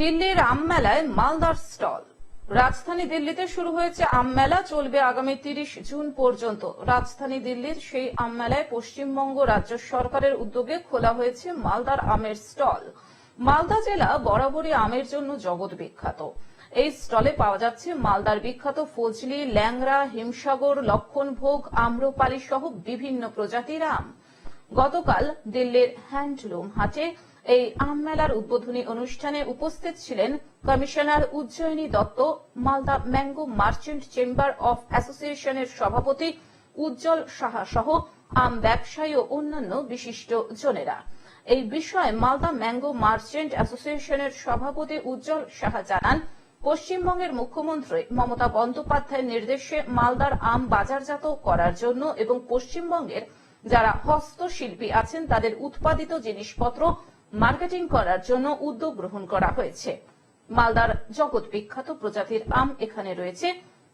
দিল্লির আমমেলায় মালদার স্টল। রাজধানী দিল্লিতে শুরু হয়েছে আমমেলা, চলবে আগামী তিরিশ জুন পর্যন্ত। রাজধানী দিল্লির সেই আমমেলায় পশ্চিমবঙ্গ রাজ্য সরকারের উদ্যোগে খোলা হয়েছে মালদার আমের স্টল। মালদা জেলা বরাবরই আমের জন্য জগৎ বিখ্যাত। এই স্টলে পাওয়া যাচ্ছে মালদার বিখ্যাত ফজলি ল্যাংরা হিমসাগর, লক্ষণভোগ, আম্রপালি সহ বিভিন্ন প্রজাতির আম। গতকাল দিল্লির হ্যান্ডলুম হাটে এই আম উদ্বোধনী অনুষ্ঠানে উপস্থিত ছিলেন commissioner Ujjayini Dutta, Malda mango merchant chamber of অ্যাসোসিয়েশনের সভাপতি উজ্জ্বল সাহা সহ আম ব্যবসায়ী ও অন্যান্য বিশিষ্ট জনেরা। এই বিষয়ে মালদা ম্যাঙ্গো মার্চেন্ট অ্যাসোসিয়েশনের সভাপতি উজ্জ্বল সাহা জানান, পশ্চিমবঙ্গের মুখ্যমন্ত্রী মমতা বন্দ্যোপাধ্যায়ের নির্দেশে মালদার আম বাজারজাত করার জন্য এবং পশ্চিমবঙ্গের যারা হস্তশিল্পী আছেন তাদের উৎপাদিত জিনিসপত্র মার্কেটিং করার জন্য উদ্যোগ গ্রহণ করা হয়েছে। মালদার জগৎ বিখ্যাত প্রজাতির আম এখানে রয়েছে।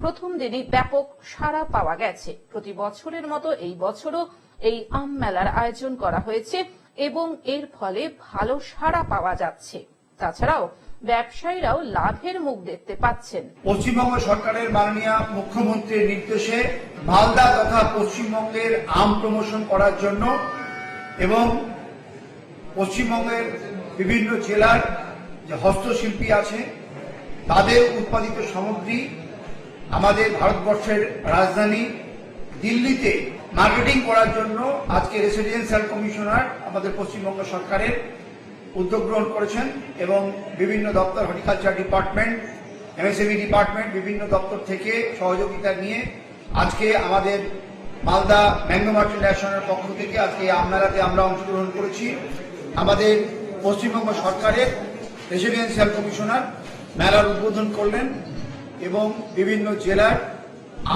প্রথম দিনই ব্যাপক সাড়া পাওয়া গেছে। প্রতি বছরের মতো এই বছরও এই আম মেলার আয়োজন করা হয়েছে এবং এর ফলে ভালো সাড়া পাওয়া যাচ্ছে। তাছাড়াও ব্যবসায়ীরাও লাভের মুখ দেখতে পাচ্ছেন। পশ্চিমবঙ্গ সরকারের মাননীয় মুখ্যমন্ত্রীর নির্দেশে মালদা তথা পশ্চিমবঙ্গের আম প্রমোশন করার জন্য এবং পশ্চিমবঙ্গের বিভিন্ন জেলার যে হস্তশিল্পী আছে, তাদের উৎপাদিত সামগ্রী আমাদের ভারতবর্ষের রাজধানী দিল্লিতে মার্কেটিং করার জন্য আজকে রেসিডেন্সিয়াল কমিশনার আমাদের পশ্চিমবঙ্গ সরকারের উদ্যোগ গ্রহণ করেছেন এবং বিভিন্ন দপ্তর হর্টিকালচার ডিপার্টমেন্ট এমএসএমই ডিপার্টমেন্ট বিভিন্ন দপ্তর থেকে সহযোগিতা নিয়ে আজকে আমাদের মালদা ম্যাঙ্গো মার্চেন্ট অ্যাসোসিয়েশনের পক্ষ থেকে আজকে আমমেলাতে আমরা অংশগ্রহণ করেছি। আমাদের পশ্চিমবঙ্গ সরকারের রেসিডেন্সিয়াল কমিশনার মেলার উদ্বোধন করলেন এবং বিভিন্ন জেলার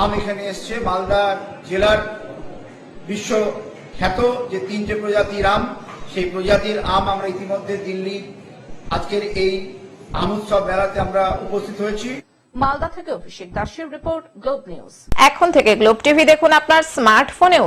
আম এখানে এসছে মালদা জেলার বিশ্ব খ্যাত যে তিনটে প্রজাতির আম সেই প্রজাতির আম আমরা ইতিমধ্যে দিল্লি আজকের এই আম উৎসব মেলাতে আমরা উপস্থিত হয়েছি। মালদা থেকে অভিষেক দাসের রিপোর্ট গ্লোব নিউজ। এখন থেকে গ্লোব টিভি দেখুন আপনার স্মার্টফোনেও।